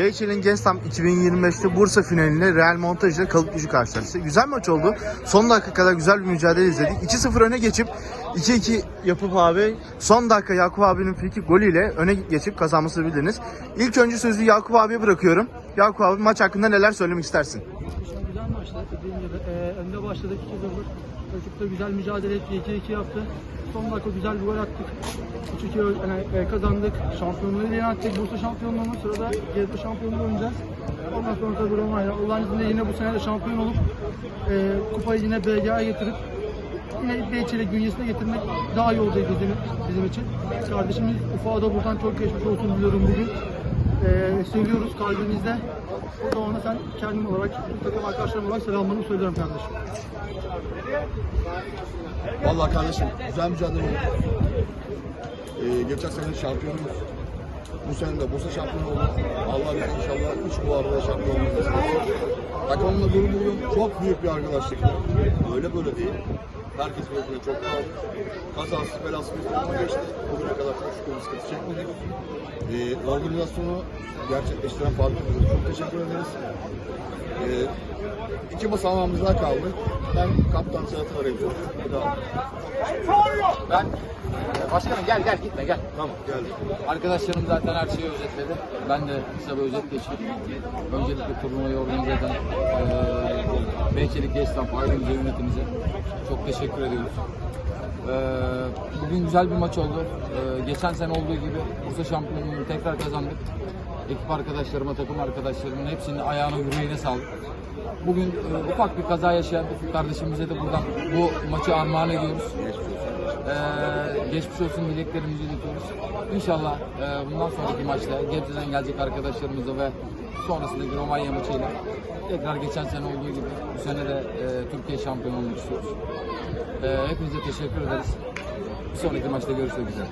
Beyçel'in Gestam 2025'te Bursa finalinde Real Montaj ile Kalıp Gücü karşılaştı. Güzel maç oldu. Son dakika kadar güzel bir mücadele izledik. 2-0 öne geçip 2-2 yapıp abi son dakika Yakup abinin frikik golüyle öne geçip kazanmasını bildiniz. İlk önce sözü Yakup abiye bırakıyorum. Yakup abi maç hakkında neler söylemek istersin? Güzel maçtı. Dediğim gibi e, önde başladık 2-0. Rakip de güzel mücadele etti. 2-2 yaptı. Son dakika güzel bir gol attık. 3-2 yani, e, kazandık. Şampiyonluğu ilan ettik. Bursa şampiyonluğumuz. Sırada Gezde şampiyonluğu oynayacağız. Ondan sonra tabii Roma'yla. Allah'ın izniyle yine bu sene de şampiyon olup e, kupayı yine BGA'ya getirip yine Beyçeli bünyesine getirmek daha iyi olacak bizim, bizim için. Kardeşimiz Ufuk'a da buradan çok geçmiş olsun diliyorum bugün. Ee, seviyoruz kalbimizde. O da ona sen kendim olarak, takım arkadaşlarım olarak selamlarımı söylüyorum kardeşim. Vallahi kardeşim güzel mücadele oldu. Ee, geçen sene şampiyonumuz. Bu sene de Bursa şampiyonu oldu. Allah bize inşallah 3 kuvarda şampiyon olmayı nasip etsin. Takımımla gurur duyuyorum. Çok büyük bir arkadaşlık. Öyle böyle değil. Herkes birbirine çok. Kazasız belasız bir takıma geçti. Bugüne kadar çok şükür sıkıntı çekmedik. Ee, organizasyonu gerçekleştiren Fatih Hoca'ya çok teşekkür ederiz. Ee, iki basamağımız daha kaldı. Ben kaptan. Bir daha. Ben Başkanım gel gel gitme gel. Tamam geldi. Arkadaşlarım zaten her şeyi özetledi. Ben de kısa bir özet geçeyim. Öncelikle turnuvayı organize eden eee Beyçelik Esnaf ailemize, yönetimize çok teşekkür ediyoruz. Eee, bugün güzel bir maç oldu. Eee, geçen sene olduğu gibi Bursa şampiyonluğunu tekrar kazandık. Ekip arkadaşlarıma, takım arkadaşlarımın hepsinin ayağına yüreğine sağlık. Bugün eee, ufak bir kaza yaşayan Ufuk kardeşimize de buradan bu maçı armağan ediyoruz. Ee, geçmiş olsun dileklerimizi iletiyoruz. İnşallah e, bundan sonraki maçta Gebze'den gelecek arkadaşlarımızla ve sonrasındaki Romanya maçıyla tekrar geçen sene olduğu gibi bu sene de e, Türkiye şampiyonu olmak istiyoruz. E, hepinize teşekkür ederiz. Bir sonraki maçta görüşmek üzere.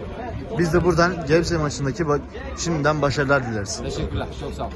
Biz de buradan Gebze maçındaki ba- şimdiden başarılar dileriz. Teşekkürler. Çok sağ olun.